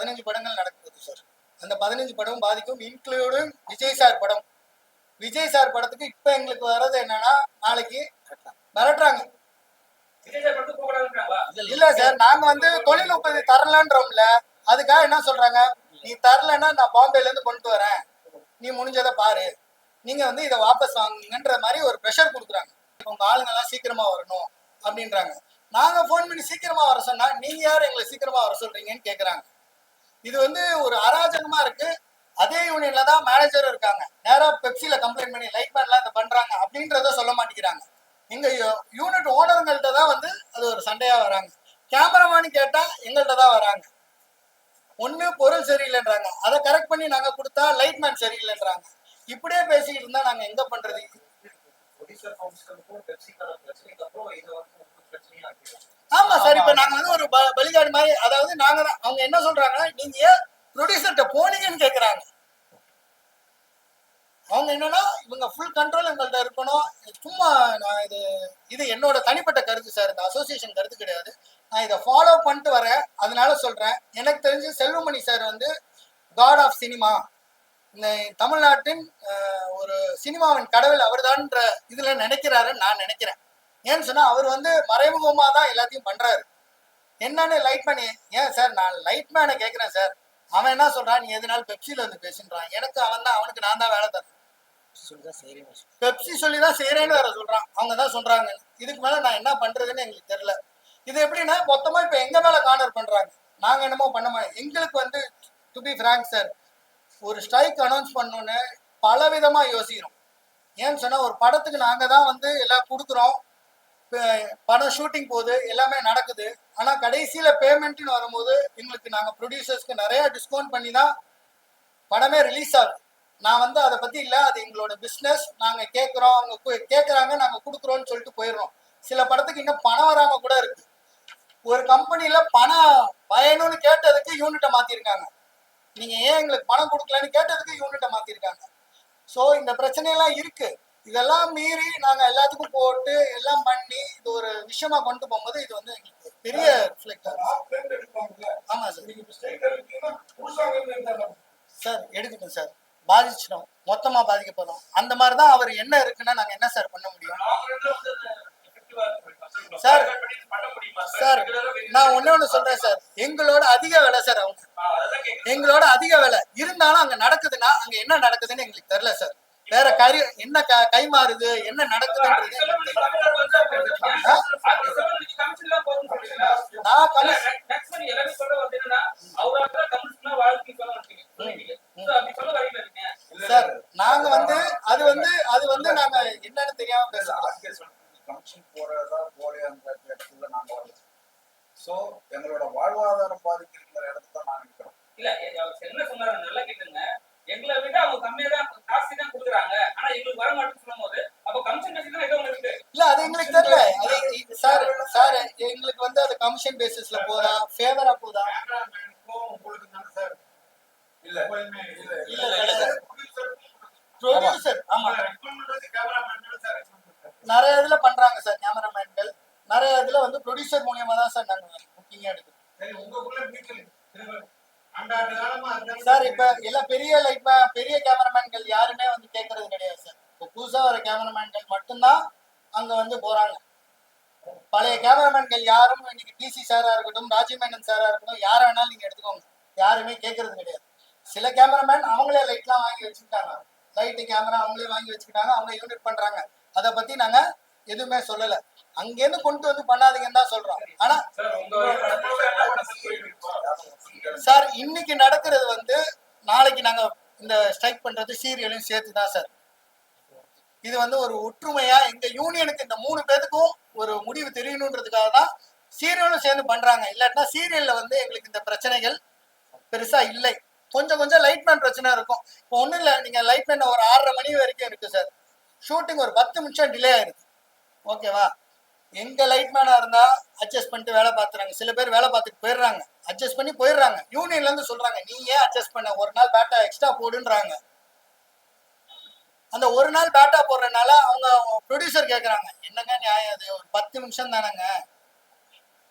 பதினஞ்சு படங்கள் நடக்குது சார். அந்த பதினஞ்சு படம் பாதிக்கும். இன்க்ளூடிங் விஜய் சார் படம். விஜய் சார் படத்துக்கு இப்போ எங்களுக்கு வர்றது என்னன்னா நாளைக்கு மிரட்டுறாங்க. இல்ல சார். நாங்க வந்து தொழில்நுட்பத்தை தரலன்றோம்ல. அதுக்காக என்ன சொல்றாங்க? நீ தரலன்னா நான் பாம்பேல இருந்து கொண்டு வரேன். நீ முடிஞ்சதை பாரு. நீங்க வந்து இதை வாபஸ் வாங்குங்கன்ற மாதிரி ஒரு ப்ரெஷர் கொடுக்குறாங்க. உங்க ஆளுங்க எல்லாம் சீக்கிரமா வரணும் அப்படின்றாங்க. நாங்க ஃபோன் பண்ணி சீக்கிரமா வர சொன்னா நீங்க யார் எங்களை சீக்கிரமா வர சொல்றீங்கன்னு கேக்குறாங்க. இது வந்து ஒரு அராஜகமா இருக்கு. அதே யூனியன்ல தான் மேனேஜர் இருக்காங்க. நேரா பெப்சில கம்ப்ளைண்ட் பண்ணி லைட் மேன்லாம் இதை பண்றாங்க. அப்படின்றத சொல்ல மாட்டேங்கிறாங்க. இங்க யூனிட் ஓனருங்கள்ட்ட தான் வந்து அது ஒரு சண்டையா வராங்க. கேமராமேன் கேட்டா எங்கள்கிட்ட தான் வராங்க. ஒண்ணு பொருள் சரியில்லைன்றாங்க. அதை கரெக்ட் பண்ணி நாங்க கொடுத்தா லைட் மேன் சரியில்லைன்றாங்க. இப்படியே பேசிக்கிட்டு இருந்தா நாங்க எங்க பண்றது? கவுன்சிலுக்கும் பெப்சிக்கான பிரச்சனைக்கு அப்புறம் இதை வந்து பிரச்சனையா ஆமா சார் இப்ப நாங்க வந்து ஒரு பலிகாடு மாதிரி அதாவது நாங்க தான் அவங்க என்ன சொல்றாங்கன்னா நீங்க ஏன் ப்ரொடியூசர்கிட்ட போனீங்கன்னு கேக்குறாங்க. அவங்க என்னன்னா இவங்க ஃபுல் கண்ட்ரோல் எங்கள்கிட்ட இருக்கணும். சும்மா நான் இது இது என்னோட தனிப்பட்ட கருத்து சார் இந்த அசோசியேஷன் கருத்து கிடையாது. நான் இதை ஃபாலோ பண்ணிட்டு வரேன். அதனால சொல்றேன். எனக்கு தெரிஞ்சு செல்வமணி சார் வந்து காட் ஆஃப் சினிமா இந்த தமிழ்நாட்டின் ஒரு சினிமாவின் கடவுள் அவர்தான்ற இதுல நினைக்கிறாருன்னு நான் நினைக்கிறேன். ஏன்னு சொன்னா அவர் வந்து மறைமுகமா தான் எல்லாத்தையும் பண்றாரு. என்னன்னு லைட் பண்ணி ஏன் சார் நான் லைட் மேனை கேட்கிறேன் சார் அவன் என்ன சொல்றான்? நீ எதுனாலும் பெப்சில வந்து பேசுன்றான். எனக்கு அவன் தான் அவனுக்கு நான் தான் வேலை தரேன் பெப்சி சொல்லி தான் செய்யறேன்னு வேற சொல்றான். அவங்க தான் சொல்றாங்க இதுக்கு மேல நான் என்ன பண்றதுன்னு எங்களுக்கு தெரியல. இது எப்படின்னா மொத்தமா இப்ப எங்க மேல கார்னர் பண்றாங்க? நாங்க என்னமோ பண்ண மாட்டோம் எங்களுக்கு வந்து டு பி ஃப்ராங்க் சார் ஒரு ஸ்ட்ரைக் அனௌன்ஸ் பண்ணோன்னு பல விதமா யோசிக்கிறோம். ஏன்னு சொன்னா ஒரு படத்துக்கு நாங்க தான் வந்து எல்லாம் கொடுக்குறோம். படம் ஷூட்டிங் போகுது எல்லாமே நடக்குது. ஆனா கடைசியில பேமெண்ட்னு வரும்போது எங்களுக்கு நாங்க ப்ரொடியூசர்ஸ்க்கு நிறைய டிஸ்கவுண்ட் பண்ணி தான் படமே ரிலீஸ் ஆகுது. நான் வந்து அதை பத்தி இல்ல அது எங்களோட பிசினஸ் நாங்க கேட்குறோம் அவங்க கேட்குறாங்க நாங்கள் நாங்க கொடுக்குறோம்னு சொல்லிட்டு போயிடுறோம். சில படத்துக்கு இன்னும் பணம் வராம கூட இருக்கு. ஒரு கம்பெனியில் பணம் பயணும்னு கேட்டதுக்கு யூனிட்டை மாத்திருக்காங்க. நீங்க ஏன் எங்களுக்கு பணம் கொடுக்கலன்னு கேட்டதுக்கு யூனிட்டை மாத்திருக்காங்க. ஸோ இந்த பிரச்சனையெல்லாம் இருக்கு. இதெல்லாம் மீறி நாங்க எல்லாத்துக்கும் போட்டு எல்லாம் பண்ணி இது ஒரு விஷயமா கொண்டு போகும்போது இது வந்து எங்களுக்கு பெரிய ஆகும் ஆமா சார் சார் எடுக்கட்டும் சார். பாதிச்சிடும். மொத்தமா பாதிக்கப்படும் அந்த மாதிரி தான் அவர் என்ன இருக்குன்னா நாங்க என்ன சார் பண்ண முடியும்? சார், சார் நான் ஒண்ணே ஒண்ணு சொல்றேன் சார். எங்களோட அதிக விலை சார் அவங்க. எங்களோட அதிக விலை. இருந்தாலும் அங்க நடக்குதுன்னா அங்க என்ன நடக்குதுன்னு எங்களுக்கு தெரியல சார். வேற கறி என்ன க- மாறுது என்ன நடக்குதுன்றது எங்களுக்கு தெரியல. ஆ? நான் கமி- சார் நாங்க வந்து அது வந்து அது வந்து நாங்க என்னன்னு தெரியாம பேசுறோம் கமிஷன் போறதா போலையாங்கிற இடத்துல நாங்க வரல சோ எங்களோட வாழ்வாதாரம் பாதிக்கிற இடத்துல தான் நாங்க இருக்கிறோம் இல்ல அவர் என்ன சொன்னாரு நல்லா கேட்டுங்க எங்களை விட அவங்க கம்மியா தான் காசு தான் கொடுக்குறாங்க ஆனா எங்களுக்கு வர மாட்டேன்னு சொல்லும் போது அப்ப கமிஷன் பேசி தான் ஏதோ ஒண்ணு இருக்கு இல்ல அது எங்களுக்கு தெரியல அது சார் சார் எங்களுக்கு வந்து அது கமிஷன் பேசிஸ்ல போதா ஃபேவரா போதா உங்களுக்கு தானே சார் இல்ல இல்ல இல்ல, இல்ல. ப்ரொடியூசர் ஆமா நிறைய இதுல பண்றாங்க சார் கேமராமேன்கள் நிறைய இதுல வந்து ப்ரொடியூசர் மூலியமா தான் சார் நாங்க புக்கிங் எடுக்கிறோம். சார் இப்ப எல்லாம் பெரிய இப்ப பெரிய கேமராமேன்கள் யாருமே வந்து கேட்கறது கிடையாது சார். இப்போ புதுசா வர கேமராமேன்கள் மட்டும்தான் அங்க வந்து போறாங்க. பழைய கேமராமேன்கள் யாரும் இன்னைக்கு டிசி சாரா இருக்கட்டும் ராஜீவ் மேனன் சாரா இருக்கட்டும் யார வேணாலும் நீங்க எடுத்துக்கோங்க. யாருமே கேட்கறது கிடையாது. சில கேமராமேன் அவங்களே லைட்லாம் வாங்கி வச்சுக்கிட்டாங்க. லைட்டு கேமரா அவங்களே வாங்கி வச்சுக்கிட்டாங்க. அவங்க யூனிட் பண்றாங்க. அதை பத்தி நாங்க எதுவுமே சொல்லல. அங்கேருந்து கொண்டு வந்து பண்ணாதீங்கன்னு தான் சொல்றோம். ஆனா சார் இன்னைக்கு நடக்கிறது வந்து நாளைக்கு நாங்க இந்த ஸ்ட்ரைக் பண்றது சீரியலையும் சேர்த்து தான் சார். இது வந்து ஒரு ஒற்றுமையா எங்க யூனியனுக்கு இந்த மூணு பேத்துக்கும் ஒரு முடிவு தெரியணுன்றதுக்காக தான் சீரியலும் சேர்ந்து பண்றாங்க. இல்லாட்டினா சீரியல்ல வந்து எங்களுக்கு இந்த பிரச்சனைகள் பெருசா இல்லை. கொஞ்சம் கொஞ்சம் லைட்மேன் பிரச்சனை இருக்கும். இப்போ ஒன்றும் இல்லை நீங்கள் லைட்மேன் ஒரு ஆறரை மணி வரைக்கும் இருக்கு சார் ஷூட்டிங் ஒரு பத்து நிமிஷம் டிலே ஆயிருக்கு ஓகேவா எங்க லைட்மேனாக இருந்தால் இருந்தா அட்ஜஸ்ட் பண்ணிட்டு வேலை பார்த்துறாங்க. சில பேர் வேலை பார்த்துட்டு போயிடுறாங்க. அட்ஜஸ்ட் பண்ணி போயிடுறாங்க. யூனியன்ல இருந்து சொல்றாங்க நீ ஏன் அட்ஜஸ்ட் பண்ண? ஒரு நாள் பேட்டா எக்ஸ்ட்ரா போடுன்றாங்க. அந்த ஒரு நாள் பேட்டா போடுறதுனால அவங்க ப்ரொடியூசர் கேட்குறாங்க என்னங்க நியாயம் அது ஒரு பத்து நிமிஷம் தானேங்க.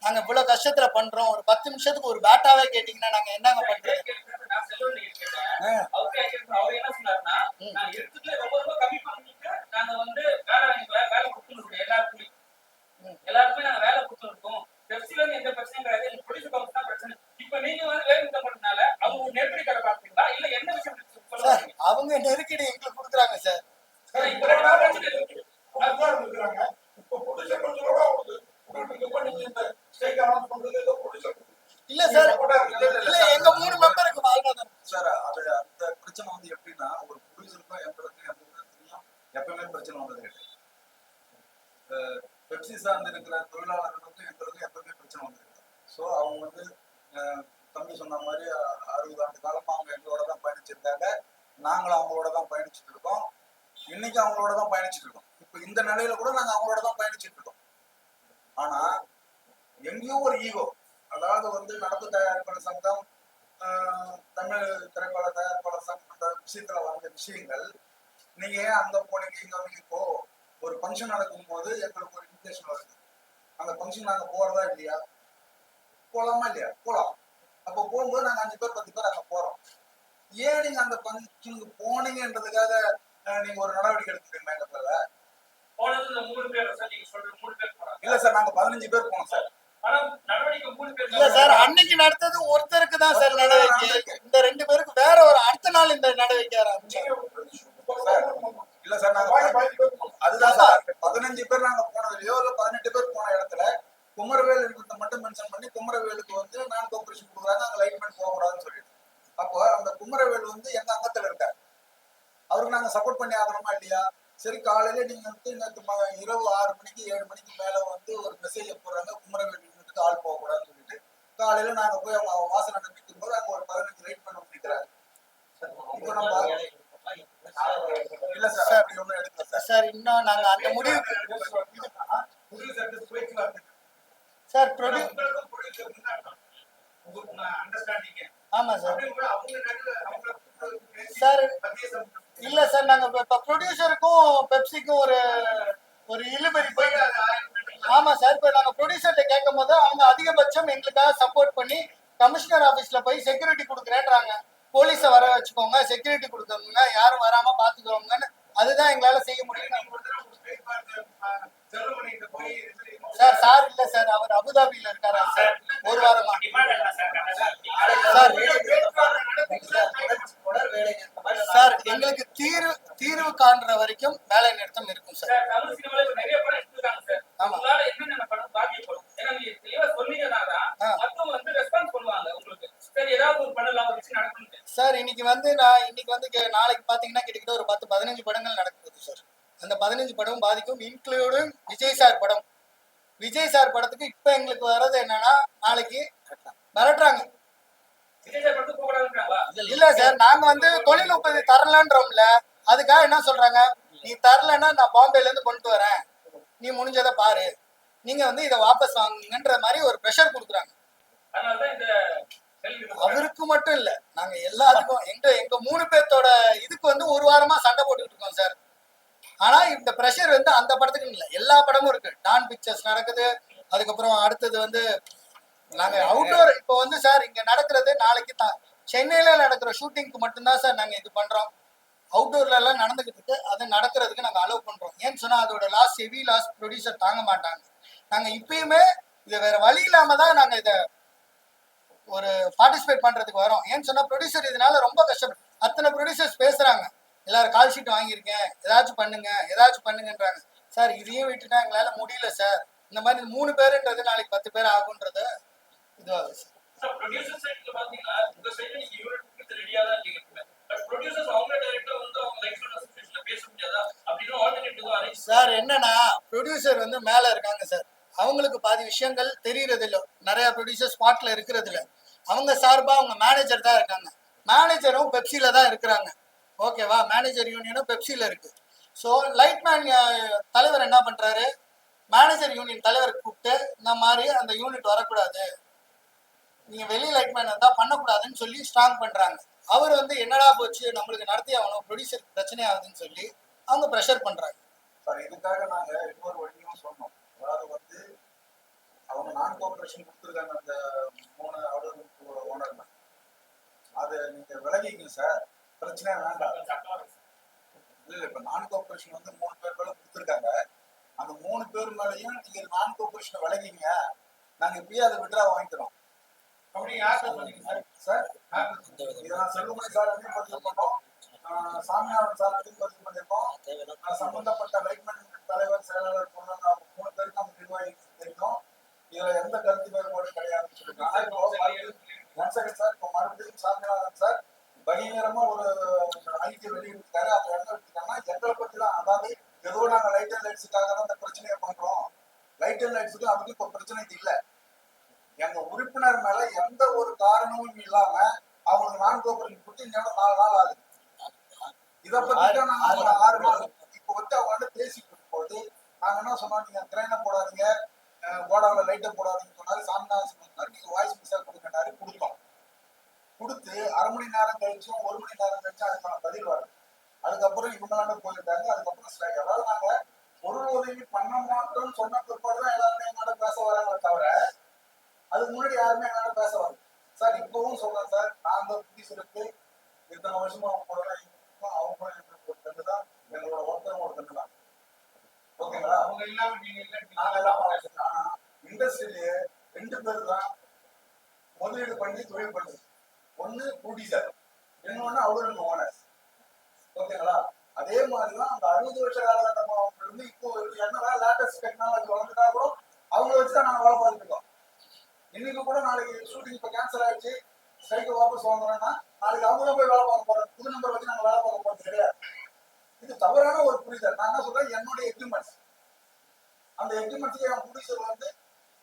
நாங்க இவ்வளவு கஷ்டத்துல பண்றோம். ஒரு பத்து நிமிஷத்துக்கு ஒரு பேட்டாவே கேட்டீங்கன்னா நாங்க என்னங்க பண்றது நான் செல்வன் நீங்க கேட்டேன் ஆ. அவரே கேட்கணும். அவர் என்ன சொன்னாருன்னா ம். நான் எடுத்துட்டு ரொம்ப ரொம்ப கம்மி பண்ணிட்டு நாங்க வந்து வேலை வாங்கி வே- வேலை கொடுத்துருக்கோம் எல்லாருக்குமே ம். எல்லாருக்குமே நாங்க வேலை கொடுத்துருக்கோம் பெப்சில இருந்து எந்த பிரச்சனையும் கிடையாது எங்க ப்ரொடியூசர் கவுன்ஸ் தான் பிரச்சனை இப்ப நீங்க வந்து வேலை நிறுத்தம் பண்ணதுனால அவங்க ஒரு நெருக்கடி கடை பாத்தீங்களா இல்ல என்ன விஷயம் சொல்ல சார் வரீங்க? அவங்க நெருக்கடி எங்களுக்கு கொடுக்குறாங்க சார் சார், இப்ப ரெண்டு நாள் பிரச்சனை இருக்கு. அதுதான் இருக்கிறாங்க இப்போ ப்ரொடியூசர் கொஞ்சம் உங்களுக்கு உங்களுக்கு இப்போ நீங்க இந்த ஸ்ட்ரைக் அனௌன்ஸ் பண்றது ஏதோ ப்ரொடியூசர் இல்ல சார் இல்ல எங்க மூணு மெம்பருக்கு வாழ்வாதாரம் சார் அது அந்த பிரச்சனை வந்து எப்படின்னா ஒரு ப்ரொடியூசருக்கும் எங்களுக்கும் எந்த விதத்துலையும் எப்பவுமே பிரச்சனை வந்தது கிடையாது அஹ் பெப்சி சார்ந்து இருக்கிற தொழிலாளர்களுக்கும் எங்களுக்கும் எப்பவுமே பிரச்சனை வந்திருக்கு ஸோ அவங்க வந்து தம்பி சொன்ன மாதிரி அறுபது ஆண்டு காலமா அவங்க எங்களோட தான் பயணிச்சிருந்தாங்க நாங்களும் அவங்களோட தான் பயணிச்சுட்டு இருக்கோம். இன்னைக்கு அவங்களோட தான் பயணிச்சுட்டு இருக்கோம். இப்போ இந்த நிலையில கூட நாங்க அவங்களோட தான் பயணிச்சுட்டு இருக்கோம். ஆனா எங்கேயோ ஒரு ஈகோ அதாவது வந்து நடப்பு தயாரிப்பாளர் சங்கம் ஆஹ், தமிழ் திரைப்பட தயாரிப்பாளர் சங்கம் விஷயத்துல வந்த விஷயங்கள் நீங்க ஏன் அங்க போனீங்க? இங்க வந்து இப்போ ஒரு ஃபங்க்ஷன் நடக்கும் போது எங்களுக்கு ஒரு இன்விடேஷன் வருது. அந்த ஃபங்க்ஷன் நாங்க போறதா இல்லையா? போலாமா இல்லையா? போலாம். அப்போ போகும்போது நாங்க அஞ்சு பேர் பத்து பேர் அங்க போறோம். ஏன் நீங்க அந்த ஃபங்க்ஷனுக்கு போனீங்கன்றதுக்காக நீங்க ஒரு நடவடிக்கை எடுத்துக்கீங்க எங்க மேல போனது இந்த மூணு பேர் சார். நீங்க சொல்ற மூணு பேர் போனாங்க இல்ல சார் நாங்க பதினஞ்சு பேர் போனோம் சார். ஆனா நடவடிக்கை மூணு பேர் இல்ல சார் அன்னைக்கு நடத்தது ஒருத்தருக்கு தான் சார் நடவடிக்கை. இந்த ரெண்டு பேருக்கு வேற ஒரு அடுத்த நாள் இந்த நடவடிக்கை ஆரம்பிச்சாங்க. சார், இல்ல சார் நாங்க அதுதான் சார் பதினஞ்சு பேர் நாங்க போனதுலயோ இல்ல பதினெட்டு பேர் போன இடத்துல குமரவேல் இருக்கிறத மட்டும் மென்ஷன் பண்ணி குமரவேலுக்கு வந்து நான் கோஆபரேஷன் கொடுக்குறாங்க. அங்க லைட்மெண்ட் போகக்கூடாதுன்னு சொல்லிட்டு. அப்போ அந்த குமரவேல் வந்து எங்க அங்கத்துல இருக்காரு. அவருக்கு நாங்க சப்போர்ட் பண்ணி ஆகணுமா இல்லையா? சரி காலையில நீங்க வந்து நேற்று இரவு ஆறு மணிக்கு ஏழு மணிக்கு மேல வந்து ஒரு மெசேஜ் போடுறாங்க. குமரவேல் யூனிட்டுக்கு ஆள் போகக்கூடாதுன்னு சொல்லிட்டு. காலையில நாங்க போய் அவங்க வாசல் நட்டு நிற்கும் போது அங்க ஒரு பதினஞ்சு லைட் பண்ண நிற்கிறாரு இப்போ நம்ம இல்ல சார் இன்னும் நாங்க அந்த முடிவுக்கு சார் ஆமா சார். சார் இல்ல சார் நாங்க இப்ப- ப்ரொடியூசருக்கும் பெப்சிக்கும் ஒரு ஒரு இழுபறி போய் ஆமா சார் இப்ப நாங்க ப்ரொடியூசர்கிட்ட கேட்கும் போது அவங்க அதிகபட்சம் எங்களுக்காக சப்போர்ட் பண்ணி கமிஷனர் ஆபீஸ்ல போய் செக்யூரிட்டி கொடுக்குறேன்றாங்க. போலீஸ வர வச்சுக்கோங்க செக்யூரிட்டி கொடுக்கோங்க யாரும் வராம பாத்துக்கோங்கன்னு அதுதான் எங்களால செய்ய முடியும். சார் சார் இல்ல சார். அவர் அபுதாபியில இருக்காரா சார்? ஒரு வாரமா? சார் சார் எங்களுக்கு தீர்வு தீர்வு காண்ற வரைக்கும் வேலை நிறுத்தம் இருக்கும் சார். சார் ஆமா. வந்து ரெஸ்பான்ஸ் பண்ணுவாங்க உங்களுக்கு ஒரு சார் இன்னைக்கு வந்து நான் நாளைக்கு பாத்தீங்கன்னா கிட்டத்தட்ட ஒரு பத்து பதினஞ்சு படங்கள் நடக்குது சார் அந்த பதினஞ்சு படமும் பாதிக்கும். இன்க்ளூடிங் விஜய் சார் படம். விஜய் சார் படத்துக்கு இப்ப எங்களுக்கு வர்றது என்னன்னா நாளைக்கு மிரட்டுறாங்க. இல்ல சார் நாங்க வந்து தொழில்நுட்பத்தை தரலன்றோம்ல. அதுக்காக என்ன சொல்றாங்க? நீ தரலன்னா நான் பாம்பேல இருந்து கொண்டு வரேன். நீ முடிஞ்சதை பாரு. நீங்க வந்து இதை வாபஸ் வாங்குங்கன்ற மாதிரி ஒரு ப்ரெஷர் கொடுக்குறாங்க. அவருக்கு மட்டும் இல்ல. நாங்க எல்லாத்துக்கும் எங்க எங்க மூணு பேர்த்தோட இதுக்கு வந்து ஒரு வாரமா சண்டை போட்டுக்கிட்டு இருக்கோம் சார். ஆனா இந்த ப்ரெஷர் வந்து அந்த படத்துக்கு இல்ல. எல்லா படமும் இருக்கு. டான் பிக்சர்ஸ் நடக்குது. அதுக்கப்புறம் அடுத்தது வந்து நாங்க அவுட்டோர் இப்போ வந்து சார் இங்க நடக்கிறது நாளைக்கு தான். சென்னையில நடக்கிற ஷூட்டிங்க்கு மட்டும்தான் சார் நாங்க இது பண்றோம். அவுட்டோர்ல எல்லாம் நடந்துகிட்டு இருக்கு. அது நடக்கிறதுக்கு நாங்க அலோவ் பண்றோம். ஏன்னு சொன்னா அதோட லாஸ் ஹெவி லாஸ் ப்ரொடியூசர் தாங்க மாட்டாங்க. நாங்க இப்பயுமே இது வேற வழி இல்லாம தான் நாங்க இதை ஒரு பார்ட்டிசிபேட் பண்றதுக்கு வரோம். ஏன்னு சொன்னா ப்ரொடியூசர் இதனால ரொம்ப கஷ்டப்படும் அத்தனை ப்ரொடியூசர்ஸ் பேசுறாங்க. எல்லாரும் கால் ஷீட் வாங்கியிருக்கேன். ஏதாச்சும் பண்ணுங்க ஏதாச்சும் பண்ணுங்கன்றாங்க. சார் இதையும் விட்டுட்டா எங்களால முடியல சார். இந்த மாதிரி மூணு பேருன்றது நாளைக்கு பத்து பேர் ஆகுன்றது இதுவாகுது சார். சார் என்னன்னா ப்ரொடியூசர் வந்து மேல இருக்காங்க சார். அவங்களுக்கு பாதி விஷயங்கள் தெரியறது இல்ல நிறைய ப்ரொடியூசர் ஸ்பாட்ல இருக்கிறது இல்ல அவங்க சார்பா அவங்க மேனேஜர் தான் இருக்காங்க. மேனேஜரும் பெப்சில தான் இருக்கிறாங்க. ஓகேவா மேனேஜர் யூனியனும் பெப்சில இருக்கு. ஸோ லைட்மேன் தலைவர் என்ன பண்றாரு? மேனேஜர் யூனியன் தலைவர் கூப்பிட்டு இந்த மாதிரி அந்த யூனிட் வரக்கூடாது. நீங்க வெளி லைட்மேன் இருந்தா பண்ணக்கூடாதுன்னு சொல்லி ஸ்ட்ராங் பண்றாங்க. அவர் வந்து என்னடா போச்சு? நம்மளுக்கு நடத்தி ஆகணும். ப்ரொடியூசர் பிரச்சனை ஆகுதுன்னு சொல்லி அவங்க ப்ரெஷர் பண்றாங்க. சார் இதுக்காக நாங்க இன்னொரு வழியும் சொன்னோம். அதாவது வந்து அவங்க நான் கோஆபரேஷன் கொடுத்துருக்காங்க அந்த மூணு அவுடர் ஓனர் அது நீங்க விலகிங்க சார் பிரச்சனை வேண்டாம். இல்ல இப்ப நான் கோஆபரேஷன் வந்து மூணு பேர் மேல கொடுத்துருக்காங்க. அந்த மூணு பேர் மேலயும் நீங்க நான் கோஆபரேஷன் விலகிங்க நாங்க இப்பயே அதை விட்ரா வாங்கிக்கிறோம். சார் இதெல்லாம் செல்வமணி சார் பதிவு பண்ணோம் சாமிநாதன் சார் வந்து பதிவு பண்ணிருக்கோம் சம்பந்தப்பட்ட லைட்மேன் தலைவர் செயலாளர் அவங்க மூணு பேருக்கு நம்ம தெரியும். இதுல எந்த கருத்து வேறுபாடும் கிடையாதுன்னு சொல்லிருக்காங்க ஒன் செகண்ட் சார் இப்போ மறுபடியும் சாமிநாதன் சார் பயங்கரமா ஒரு அறிக்கை வெளியிட்டிருக்காரு. அது என்ன எடுத்துக்காங்கன்னா எங்களை பத்தி தான் அதாவது ஏதோ நாங்க லைட் அண்ட் லைட்ஸுக்காக தான் இந்த பிரச்சனையை பண்றோம். லைட் அண்ட் லைட்ஸுக்கு இப்போ பிரச்சனை இல்ல. எங்க உறுப்பினர் மேல எந்த ஒரு காரணமும் இல்லாம அவங்களுக்கு நான் கோபுரம் இன்னும் நாலு நாள் ஆகுது. இத பத்தி நாங்க ஆறு மாதம் இப்போ வந்து அவங்க பேசிட்டு இருக்கும்போது நாங்க என்ன சொன்னோம்? நீங்க போடாதீங்க. ஓடாவில் லைட்டை போடாதீங்கன்னு சொன்னாரு சாமிநாதன் சொன்னாரு. நீங்க வாய்ஸ் மிஸ்ஸா கொடுங்கன்னாரு கொடுத்தோம். கொடுத்து அரை மணி நேரம் கழிச்சும் ஒரு மணி நேரம் கழிச்சும் அதுக்கான பதில் வருது அதுக்கப்புறம் இவங்களாண்ட போயிட்டாங்க அதுக்கப்புறம் ஸ்ட்ரைக் அதாவது நாங்க பொருள் உதவி பண்ண மாட்டோம்னு சொன்ன பிற்பாடு தான் எல்லாருமே எங்களோட பேச வராங்க தவிர அதுக்கு முன்னாடி யாருமே எங்களோட பேச வரல. சார் இப்பவும் சொல்றேன் சார் நாங்க புதுசு இருக்கு. இத்தனை வருஷமா அவங்க கூட. அவங்க கூட எங்களுக்கு ஒரு கண்டு தான் எங்களோட ஒருத்தரும் ஒரு கண்டு தான். ஓகேங்களா? அவங்க இல்லாம நீங்க இல்ல. நாங்க எல்லாம் பாராட்டுறோம். ஆனா இண்டஸ்ட்ரியிலேயே ரெண்டு பேர் தான் முதலீடு பண்ணி தொழில் பண்ணுது. ஒண்ணு ப்ரொடியூசர் இன்னொன்னு அவர் ரெண்டு ஓனர். ஓகேங்களா? அதே மாதிரி தான் அந்த அறுபது வருஷ காலகட்டமாக அவங்க இருந்து இப்போ என்ன லேட்டஸ்ட் டெக்னாலஜி வளர்ந்துட்டா கூட அவங்கள வச்சு தான் நாங்க வேலை பார்த்துட்டு இருக்கோம். இன்னைக்கு கூட நாளைக்கு ஷூட்டிங் இப்போ கேன்சல் ஆயிடுச்சு. ஸ்ட்ரைக்கு வாபஸ் வாங்குறோம்னா நாளைக்கு அவங்க தான் போய் வேலை பார்க்க போறோம் புது நம்பர் வச்சு நாங்க வேலை பார்க்க போறது கிடையாது. இது தவறான ஒரு புரிதல். நான் என்ன சொல்றேன்? என்னுடைய எக்யூப்மெண்ட்ஸ் அந்த எக்யூப்மெண்ட்ஸ்க்கு என் ப்ரொடியூசர் வந்து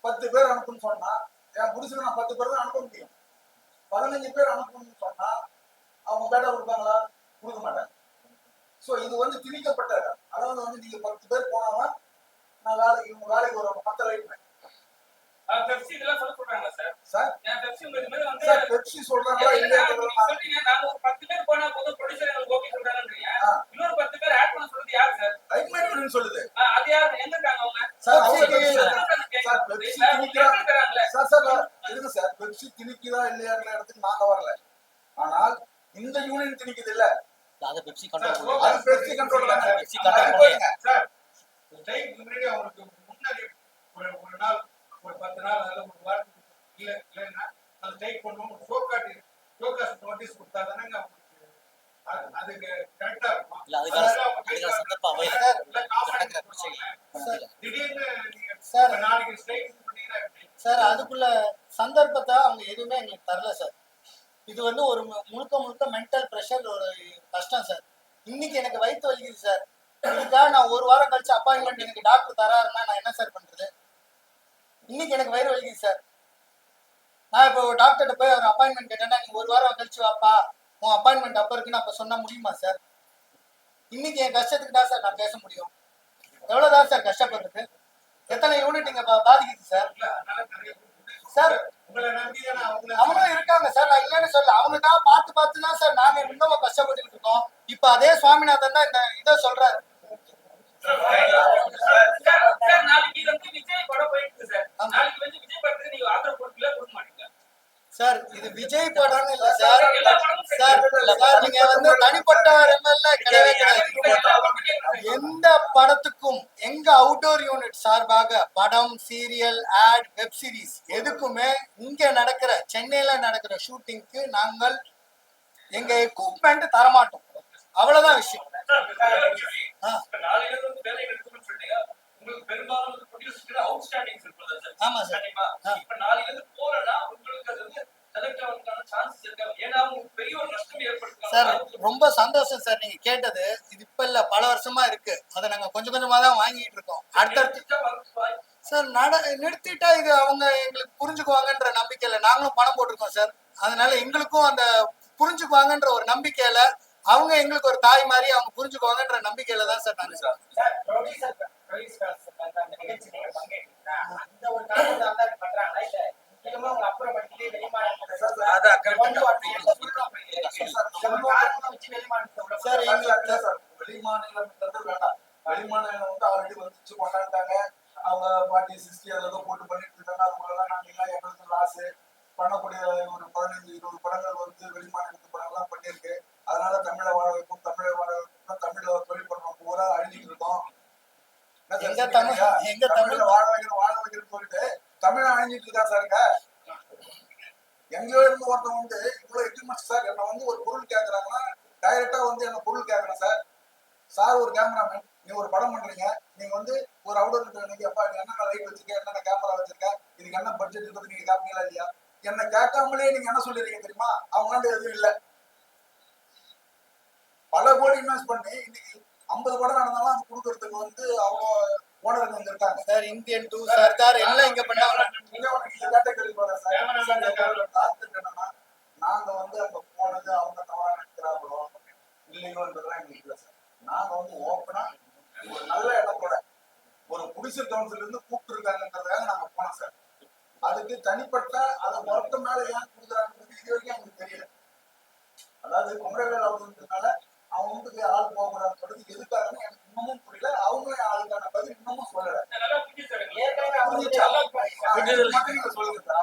பத்து பேர் அனுப்புன்னு சொன்னா என் ப்ரொடியூசர் நான் பத்து பேர் தான் அனுப்ப முடியும். பதினஞ்சு பேர் அனுப்பணும்னு சொன்னா அவங்க பேட்டா கொடுப்பாங்களா? கொடுக்க மாட்டாங்க. ஸோ இது வந்து திணிக்கப்பட்ட. அதாவது வந்து நீங்க பத்து பேர் போனாதான் நான் வேலைக்கு இவங்க வேலைக்கு ஒரு பத்து ரைட் பெப்சி இதெல்லாம் சொல்ல சொல்றாங்க சார்? சார்? ஏன் பெப்சி மேல வந்து சார் பெப்சி சொல்றாங்களா இல்ல, நீங்க சொல்றீங்க நாங்க ஒரு பத்து பேர் போனா போதும் ப்ரொடியூசர் எங்களுக்கு ஓகே சொல்றாங்கன்றீங்க. ஆ. இன்னொரு பத்து பேர் ஆட் பண்ண சொல்றது யாரு சார்? ரைட் மேன் சொல்லுது. அது யாரு எங்க இருக்காங்க அவங்க? சார்? பெப்சி திணிக்கிறா சார் சார் நான் இருக்கு சார். பெப்சி திணிக்குதா இல்லையாங்கிற இடத்துக்கு நாங்க வரல. ஆனால் இந்த யூனியன் திணிக்குது இல்ல. அதை பெப்சி சார், கண்ட்ரோல் அது பெப்சி கண்ட்ரோல் பெப்சி பண்ணி. சார் ஸ்ட்ரைக் முன்னாடி அவங்களுக்கு முன்னாடி ஒரு ஒரு நாள் ஒரு பத்து நாள் அதில் ஒரு வாரத்துக்கு இல்ல இல்லைன்னா அந்த ஸ்ட்ரைக் பண்ணுவோம். ஒரு ஷோகாட் ஷோகாஸ்ட் நோட்டீஸ் கொடுத்தா தானேங்க அவங்களுக்கு அது- அதுக்கு கரெக்டா இருக்கும். திடீர்னு சார். நாளைக்கு ஸ்ட்ரைக் சார் அதுக்குள்ள சந்தர்ப்பத்தை அவங்க எதுவுமே எங்களுக்கு தரல சார். இது வந்து ஒரு மு- முழுக்க முழுக்க மென்டல் ப்ரெஷர் ஒரு கஷ்டம் சார். இன்னைக்கு எனக்கு வயிற்று வலிக்குது சார். இதுக்காக நான் ஒரு வாரம் கழிச்சு அப்பாயின்மெண்ட் எனக்கு டாக்டர் தராருன்னா நான் என்ன சார் பண்றது? இன்னைக்கு எனக்கு வயிறு வலிக்குது சார். நான் இப்போ டாக்டர்கிட்ட போய் அவர் அப்பாயின்மெண்ட் கேட்டேன்னா நீங்க ஒரு வாரம் கழிச்சு வாப்பா. உன் அப்பாயின்மெண்ட் அப்போ இருக்குன்னு அப்போ சொன்ன முடியுமா சார்? இன்னைக்கு என் கஷ்டத்துக்கு தான் சார் நான் பேச முடியும். எவ்வளோதான் சார் கஷ்டப்படுறது எத்தனை யூனிட் இங்க பா- பாதிக்குது சார் சார் அவங்களும் இருக்காங்க சார் நான் இல்லைன்னு சொல்ல அவங்க தான் பார்த்து பார்த்து தான் சார் நாங்க இன்னும் கஷ்டப்பட்டுட்டு இருக்கோம். இப்ப அதே சுவாமிநாதன் தான் இந்த இதை சொல்றாரு. சார், சார், நாளைக்கு வந்து விஜய் படம் போயிட்டு சார். நாளைக்கு வந்து விஜய் படத்துக்கு நீங்க ஆதரவு கொடுக்கல கொடுக்க மாட்டீங்க. சார் இது விஜய் படம்னு இல்ல சார். சரி. சார் நீங்க வந்து தனிப்பட்ட எம்எல்ஏ கிடையவே கிடையாது. எந்த படத்துக்கும் எங்க அவுட்டோர் யூனிட் சார்பாக படம் சீரியல் ஆட் வெப் சீரிஸ் எதுக்குமே இங்க நடக்கிற சென்னையில நடக்கிற ஷூட்டிங்க்கு நாங்கள் எங்க எக்யூப்மெண்ட் தரமாட்டோம். அவ்வளவுதான் விஷயம். ஆமா சார். இப்ப நாளையில இருந்து போறேன்னா உங்களுக்கு அது வந்து செலக்ட் ஆகிறதுக்கான சான்சஸ் இருக்கு ஏன்னா உங்களுக்கு பெரிய ஒரு நஷ்டம் சார் ஏற்படுத்தும் ரொம்ப சந்தோஷம் சார் நீங்க கேட்டது. இது இப்ப இல்ல பல வருஷமா இருக்கு. அதை நாங்க கொஞ்சம் கொஞ்சமா தான் வாங்கிட்டு இருக்கோம். அடுத்தடுத்து சார் நட நிறுத்திட்டா இது அவங்க எங்களுக்கு புரிஞ்சுக்குவாங்கன்ற நம்பிக்கையில நாங்களும் பணம் போட்டிருக்கோம் சார். அதனால எங்களுக்கும் அந்த புரிஞ்சுக்குவாங்கன்ற ஒரு நம்பிக்கையில அவங்க எங்களுக்கு ஒரு தாய் மாதிரி அவங்க புரிஞ்சுக்குவாங்கன்ற நம்பிக்கையில தான் சார் நாங்க சார் அதான் கரெக்ட் வெளிமாநிலம் வேண்டாம் வெளிமாநிலம் வந்து ஆல்ரெடி வந்துச்சு கொண்டாண்டாங்க அவங்க பாட்டி சிஸ்டி அதை போட்டு பண்ணிட்டு இருக்காங்க அவங்களெல்லாம் எங்களுக்கு லாஸு பண்ணக்கூடிய ஒரு பதினஞ்சு இருபது படங்கள் வந்து வெளிமாநிலத்து படங்கள்லாம் பண்ணியிருக்கு அதனால தமிழை வாழ வைக்கும் தமிழை வாழ வைக்கும் தமிழ்ல தொழில் பண்ணுறோம் பூரா அழிஞ்சிட்டு இருக்கோம் எங்க தமிழ்? எங்க வாழ வைக்கணும் வாழ வைக்கணும்னு சொல்லிட்டு தமிழை அழிஞ்சிட்டு சாருங்க எங்களோ இருந்து ஒருத்தன் வந்து சார் என்னை வந்து ஒரு பொருள் கேட்குறாங்கன்னா டைரக்டா வந்து என்ன பொருள் கேட்கறேன் சார். சார் ஒரு கேமராமேன் நீ ஒரு படம் பண்றீங்க. நீங்க வந்து ஒரு அவுடோர் நீங்க அப்பா நீ என்னென்ன லைட் வச்சிருக்க? என்னென்ன கேமரா வச்சிருக்க? இதுக்கு என்ன பட்ஜெட் இருக்குது நீங்க கேட்பீங்களா இல்லையா? என்ன கேட்காமலே நீங்க என்ன சொல்லிருக்கீங்க தெரியுமா? அவங்களாண்ட எதுவும் இல்ல. பல கோடி இன்வெஸ்ட் பண்ணி இன்னைக்கு ஐம்பது படம் நடந்தாலும் அது கொடுக்கறதுக்கு வந்து அவ்வளோ இங்க இருக்காங்க சார் இந்தியன் டூ சர்தார் எல்லாம் இங்க பண்ணாங்க நீங்க சார். சார், நாங்க வந்து அங்க போனது அவங்க இல்லையோன்றதுலாம் எங்களுக்கு இல்லை சார் நாங்க வந்து ஓப்பனா ஒரு நல்ல இடத்தோட ஒரு குடிசை கவுன்சில் இருந்து கூப்பிட்டு இருக்காங்கன்றதுக்காக நாங்க போனோம் சார். அதுக்கு தனிப்பட்ட அதை மொத்த மேல ஏன் கொடுக்குறாங்கன்றது இது வரைக்கும் எங்களுக்கு தெரியல. அதாவது குமரவேல் அவர்களுனால அவங்க வீட்டுக்கு ஆள் போகக்கூடாதுன்னு சொல்றது எதுக்காகன்னு எனக்கு இன்னமும் புரியல. அவங்களும் அதுக்கான பதில் இன்னமும் சொல்லல. ஏற்கனவே சொல்லுங்க சார்.